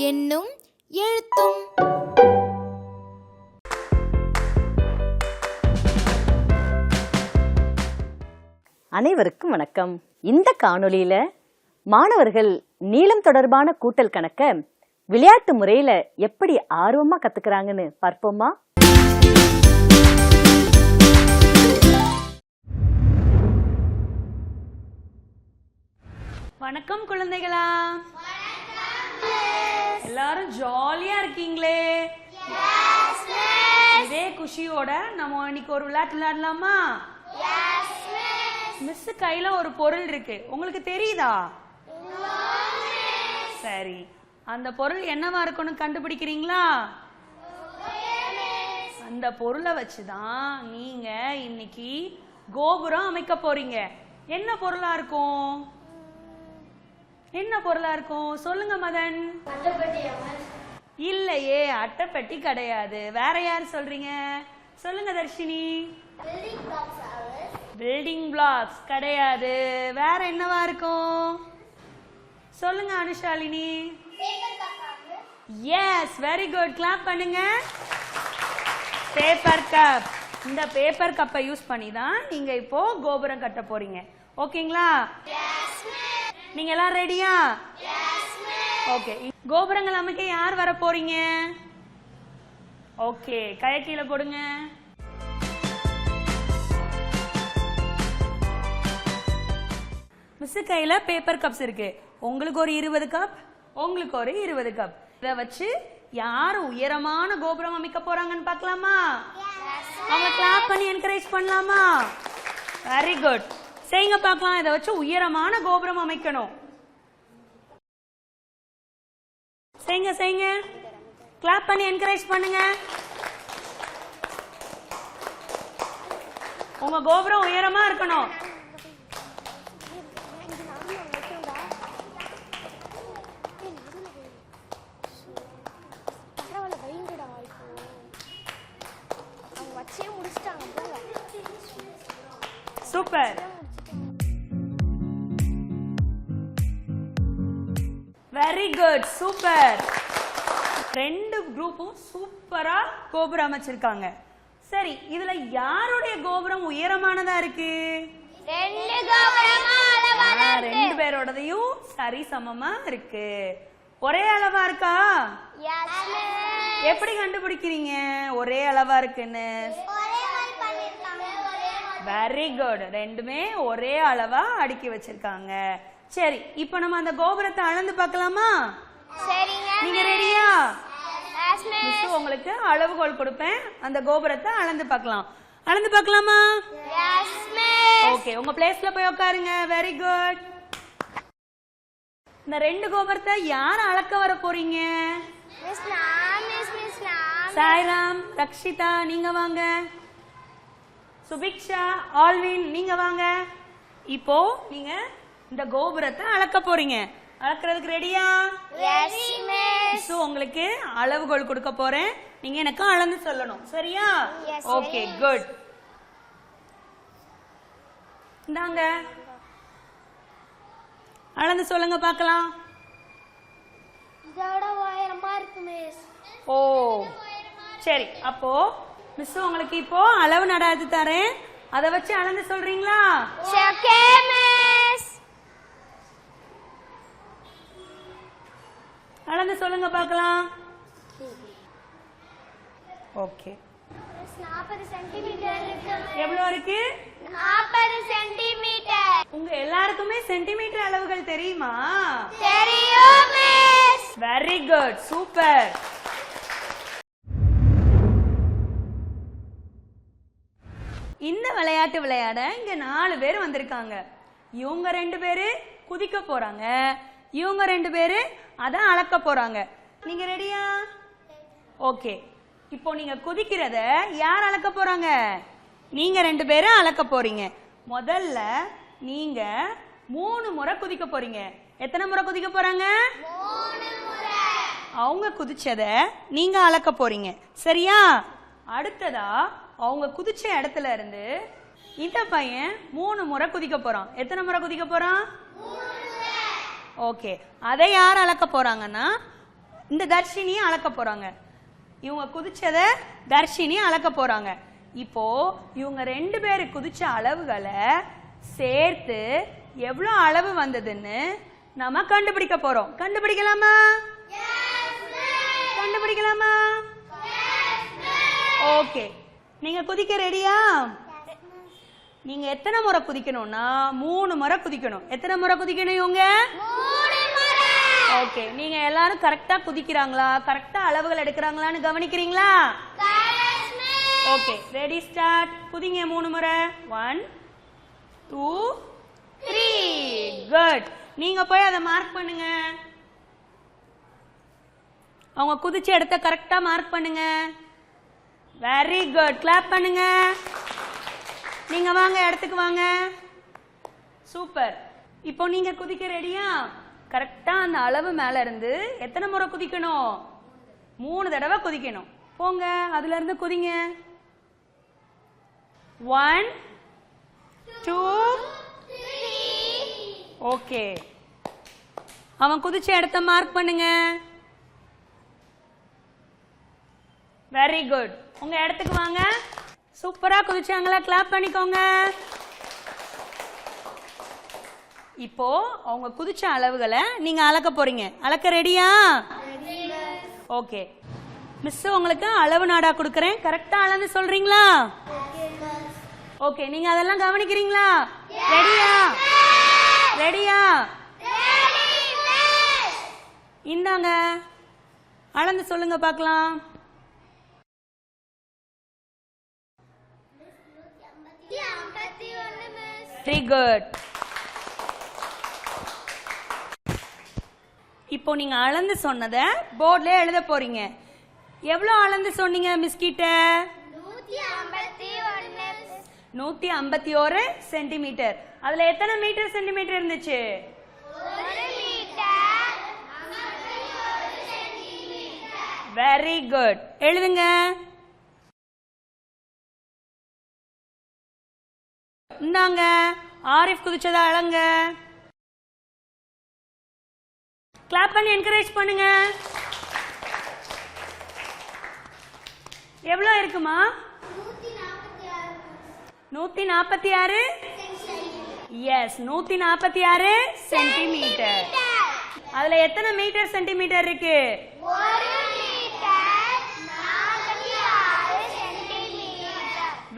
என்னும் எழுத்தும். அனைவருக்கும் வணக்கம். இந்த காணொளியில மாணவர்கள் நீளம் தொடர்பான கூட்டல் கணக்க விளையாட்டு முறையில எப்படி ஆர்வமா கத்துக்கிறாங்கன்னு பார்ப்போமா? வணக்கம் குழந்தைகளா. எல்லாரும் ஜாலியா இருக்கீங்களே? இதே குஷியோட நம்ம இன்னைக்கு ஒரு விளையாட்டு விளையாடலாமா? மிஸ் கையில ஒரு பொருள் இருக்கு. உங்களுக்கு தெரியுதா? சரி. அந்த பொருள் என்னவா இருக்கும்னு கண்டுபிடிக்கிறீங்களா? அந்த பொருளை வச்சுதான் நீங்க இன்னைக்கு கோபுரம் அமைக்க போறீங்க. என்ன பொருளா இருக்கும்? என்ன பொருளா இருக்கும்? சொல்லுங்க மதன். இல்லையே அட்டைப்பட்டி கிடையாது. வேற யார் சொல்றீங்க? சொல்லுங்க தர்ஷினி. பில்டிங் பிளாக்ஸ் கிடையாது. வேற என்னவா இருக்கும்? சொல்லுங்க Anushalini. Yes very good clap பண்ணுங்க. பேப்பர் கப் இந்த பேப்பர் கப்பை யூஸ் பண்ணி தான் நீங்க இப்போ கோபுரம் கட்ட போறீங்க. ஓகேங்களா? நீங்க எல்லாம் ரெடியா ஓகே கோபுரங்கள் அமைக்க யார் வர போறீங்க? ஓகே கைய கீழே போடுங்க. மிஸ் கையில பேப்பர் கப்ஸ் இருக்கு. உங்களுக்கு ஒரு இருபது கப் உங்களுக்கு ஒரு இருபது கப் இதை வச்சு யார் உயரமான கோபுரம் அமைக்க போறாங்கன்னு பார்க்கலாமா? அவங்க கிளாப் பண்ணி என்கரேஜ் பண்ணலாமா? வெரி குட் செய்யுங்க பார்க்கலாம் இதை வச்சு உயரமான கோபுரம் அமைக்கணும். செய்யுங்க செய்யுங்க கிளாப் பண்ணி என்கரேஜ் பண்ணுங்க. உங்க கோபுரம் உயரமா இருக்கணும். வெரி குட் சூப்பர் ரெண்டு குரூப்பும் சூப்பரா கோபுரம் அமைச்சிருக்காங்க. சரி இதுல யாருடைய கோபுரம் உயரமானதா இருக்கு? ரெண்டு பேரோடதையும் சரி சமமா இருக்கு. ஒரே அளவா இருக்கா? எப்படி கண்டுபிடிக்கிறீங்க? ஒரே அளவா இருக்குன்னு. வெரி குட் ரெண்டுமே ஒரே அளவா அடுக்கி வச்சிருக்காங்க. சரி இப்போ நம்ம அந்த கோபுரத்தை அளந்து பார்க்கலாமா? சரிங்க நீங்க ரெடியா மிஸ் உங்களுக்கு அளவுகோல் கொடுப்பேன். அந்த கோபுரத்தை அளந்து பார்க்கலாம். அளந்து பார்க்கலாமா? ஓகே உங்க பிளேஸ்ல போய் உட்காருங்க. வெரி குட் இந்த ரெண்டு கோபுரத்தை யார் அளக்க வர போறீங்க? சாய்ராம் ரக்ஷிதா நீங்க வாங்க. சுபிக்ஷா ஆல்வின் நீங்க வாங்க. இப்போ நீங்க இந்த கோபுரத்தை அளக்க போறீங்க. அளக்கிறதுக்கு ரெடியா உங்களுக்கு அளவுகோல் கொடுக்க போறேன். நீங்க எனக்கு அளந்து சொல்லணும். சரியா? ஓகே குட் இந்தாங்க. அளந்து சொல்லுங்க பார்க்கலாம். இதோட உயரமா இருக்கு மிஸ் ஓ சரி. அப்போ மிஸ் உங்களுக்கு இப்போ அளவு நடாது தரேன். அதை வச்சு அளந்து சொல்றீங்களா ஓகே மிஸ் அளந்து சொல்லுங்க பார்க்கலாம். ஓகே மிஸ் 40 சென்டிமீட்டர் இருக்கு? 40 சென்டிமீட்டர் உங்க எல்லாருக்குமே சென்டிமீட்டர் அளவுகள் தெரியுமா? தெரியும். வெரி குட் சூப்பர் இந்த விளையாட்டு விளையாட இங்க நாலு பேர் வந்திருக்காங்க. இவங்க ரெண்டு பேரு குதிக்க போறாங்க. இவங்க ரெண்டு பேரு அதை அளக்க போறாங்க. நீங்க ரெடியா ஓகே இப்போ நீங்க குதிக்கிறத யார் அளக்க போறாங்க? நீங்க ரெண்டு பேரும் அளக்க போறீங்க. முதல்ல நீங்க மூணு முறை குதிக்க போறீங்க. எத்தனை முறை குதிக்க போறாங்க? அவங்க குதிச்சத நீங்க அளக்க போறீங்க. சரியா? அடுத்ததா அவங்க குதிச்ச இடத்துல இருந்து இந்த பையன் மூணு முறை குதிக்க போறான். எத்தனை முறை குதிக்க போறான்? ஓகே அதை யார் அளக்க போறாங்கன்னா இந்த தர்ஷினியை அளக்க போறாங்க. இவங்க குதிச்சத தர்ஷினி அளக்க போறாங்க. இப்போ இவங்க ரெண்டு பேர் குதிச்ச அளவுகளை சேர்த்து எவ்வளோ அளவு வந்ததுன்னு நம்ம கண்டுபிடிக்க போறோம். கண்டுபிடிக்கலாமா? கண்டுபிடிக்கலாமா? ஓகே நீங்க குதிக்க ரெடியா நீங்க எத்தனை முறை குதிக்கணும்னா மூணு முறை குதிக்கணும். எத்தனை முறை குதிக்கணும் இவங்க? ஓகே நீங்க எல்லாரும் கரெக்டா குதிக்கிறாங்களா? கரெக்டா அளவுகள் எடுக்கிறாங்களான்னு கவனிக்கிறீங்களா? ஓகே ரெடி ஸ்டார்ட் குதிங்க மூணு முறை. ஒன் டூ த்ரீ குட் நீங்க போய் அதை மார்க் பண்ணுங்க. அவங்க குதிச்ச இடத்த கரெக்டா மார்க் பண்ணுங்க. வெரி குட் கிளாப் பண்ணுங்க. நீங்க வாங்க இடத்துக்கு வாங்க. சூப்பர். இப்போ நீங்க குதிக்க ரெடியா கரெக்டா அந்த அளவு மேல இருந்து எத்தனை முறை குதிக்கணும்? மூணு தடவை குதிக்கணும். போங்க அதுல இருந்து குதிங்க. ஒன் டூ ஓகே அவன் குதிச்ச இடத்த மார்க் பண்ணுங்க. வெரி குட் உங்க இடத்துக்கு வாங்க. சூப்பரா குதிச்சாங்களா? கிளாப் பண்ணிக்கோங்க. இப்போ அவங்க குதிச்ச அளவுகளை நீங்க அளக்க போறீங்க. அளக்க ரெடியா ஓகே மிஸ் உங்களுக்கு அளவு நாடா கொடுக்கறேன். கரெக்டா அளந்து சொல்றீங்களா? ஓகே நீங்க அதெல்லாம் கவனிக்கிறீங்களா? ரெடியா ரெடியா இந்தாங்க. அளந்து சொல்லுங்க பார்க்கலாம். வெரி குட் இப்போ நீங்க அளந்து சொன்னதை போர்ட்ல எழுத போறீங்க. எவ்வளோ அளந்து சொன்னீங்க மிஸ் கிட்ட? நூத்தி ஐம்பத்தி ஒரு சென்டிமீட்டர் அதுல எத்தனை மீட்டர் சென்டிமீட்டர் இருந்துச்சு? வெரி குட் எழுதுங்க. இந்தாங்க. ஆரிஃப் குதிச்சதா அழங்க. கிளாப் பண்ணி என்கரேஜ் பண்ணுங்க. எவ்வளோ இருக்குமா? நூத்தி நாற்பத்தி ஆறு. எஸ் நூத்தி நாற்பத்தி ஆறு சென்டிமீட்டர் அதுல எத்தனை மீட்டர் சென்டிமீட்டர் இருக்கு?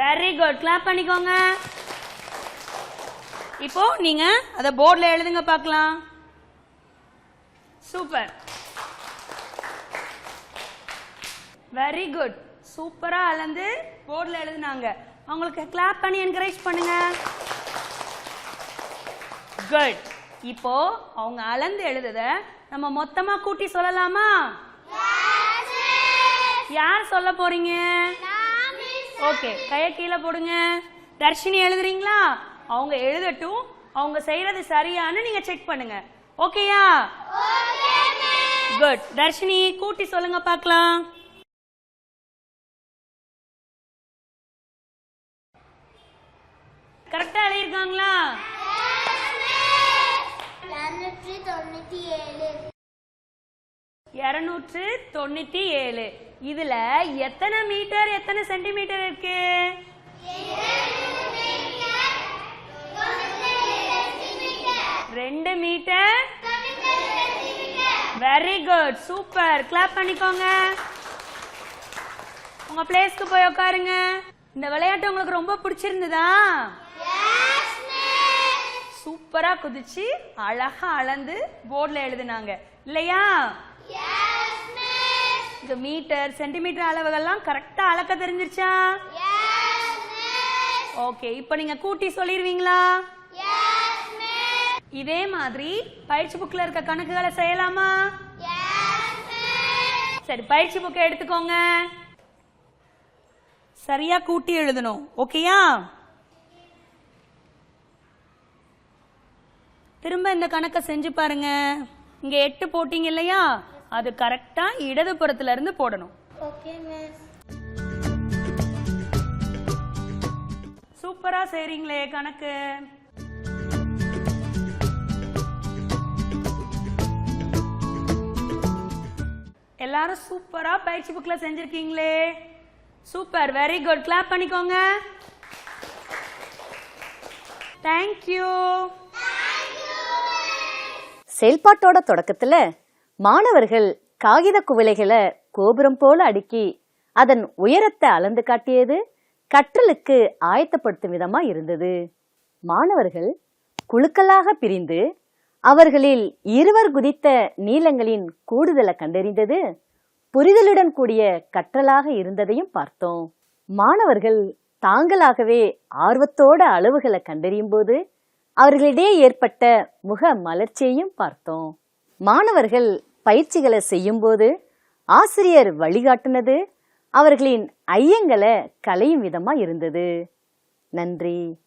வெரி குட் கிளாப் பண்ணிக்கோங்க. இப்போ நீங்க அத போர்ட்ல எழுதுங்க பார்க்கலாம். சூப்பர் வெரி குட் சூப்பரா அளந்து போர்ட்ல எழுதுனாங்க. அவங்களுக்கு கிளாப் பண்ணி என்கரேஜ் பண்ணுங்க. குட் இப்போ அவங்க அளந்து எழுதுத நம்ம மொத்தமா கூட்டி சொல்லலாமா? யார் சொல்ல போறீங்க? ஓகே கைய கீழே போடுங்க. தர்ஷினி எழுதுறீங்களா? அவங்க எழுதட்டும் அவங்க செய்யறது சரியான்னு நீங்க செக் பண்ணுங்க. ஓகேயா குட் தர்ஷினி கூட்டி சொல்லுங்க பார்க்கலாம். கரெக்டா எழுதியிருக்காங்களா? இருநூற்று தொண்ணூத்தி ஏழு. இதுல எத்தனை மீட்டர் எத்தனை சென்டிமீட்டர் இருக்கு ரெண்டு metre very good super clap பண்ணிக்கோங்க. உங்க பிளேஸ்க்கு போய் உட்காருங்க. இந்த விளையாட்டு உங்களுக்கு ரொம்ப பிடிச்சிருந்ததா? சூப்பரா குதிச்சு அழகா அளந்து போர்ட்ல எழுதுனாங்க. இல்லையா? இந்த மீட்டர் சென்டிமீட்டர் அளவுகள்லாம் கரெக்டா அளக்க தெரிஞ்சிருச்சா? ஓகே இப்போ நீங்க கூட்டி சொல்லிடுவீங்களா இதே மாதிரி பயிற்சி புக்ல இருக்க கணக்குகளை செய்யலாமா? சரி பயிற்சி புக்கை எடுத்துக்கோங்க. சரியா கூட்டி எழுதணும் ஓகேயா? திரும்ப இந்த கணக்கை செஞ்சு பாருங்க. இங்க எட்டு போட்டீங்க இல்லையா? அது கரெக்டா இடதுபுறத்துல இருந்து போடணும். சூப்பரா செய்றீங்களே கணக்கு. எல்லாரும் சூப்பரா பயிற்சி புக்ல செஞ்சிருக்கீங்களே. சூப்பர் வெரி குட் கிளாப் பண்ணிக்கோங்க. தேங்க்யூ செயல்பாட்டோட தொடக்கத்துல மாணவர்கள் காகித குவிலைகளை கோபுரம் போல அடுக்கி அதன் உயரத்தை அளந்து காட்டியது கற்றலுக்கு ஆயத்தப்படுத்தும் விதமா இருந்தது. மாணவர்கள் குழுக்களாக பிரிந்து அவர்களில் இருவர் குதித்த நீளங்களின் கூடுதலை கண்டறிந்தது. புரிதலுடன் கூடிய கற்றலாக இருந்ததையும் பார்த்தோம். மாணவர்கள் தாங்களாகவே ஆர்வத்தோட அளவுகளை கண்டறியும் போது அவர்களிடையே ஏற்பட்ட முக மலர்ச்சியையும் பார்த்தோம். மாணவர்கள் பயிற்சிகளை செய்யும்போது ஆசிரியர் வழிகாட்டுனது அவர்களின் ஐயங்களை களையும் விதமா இருந்தது. நன்றி.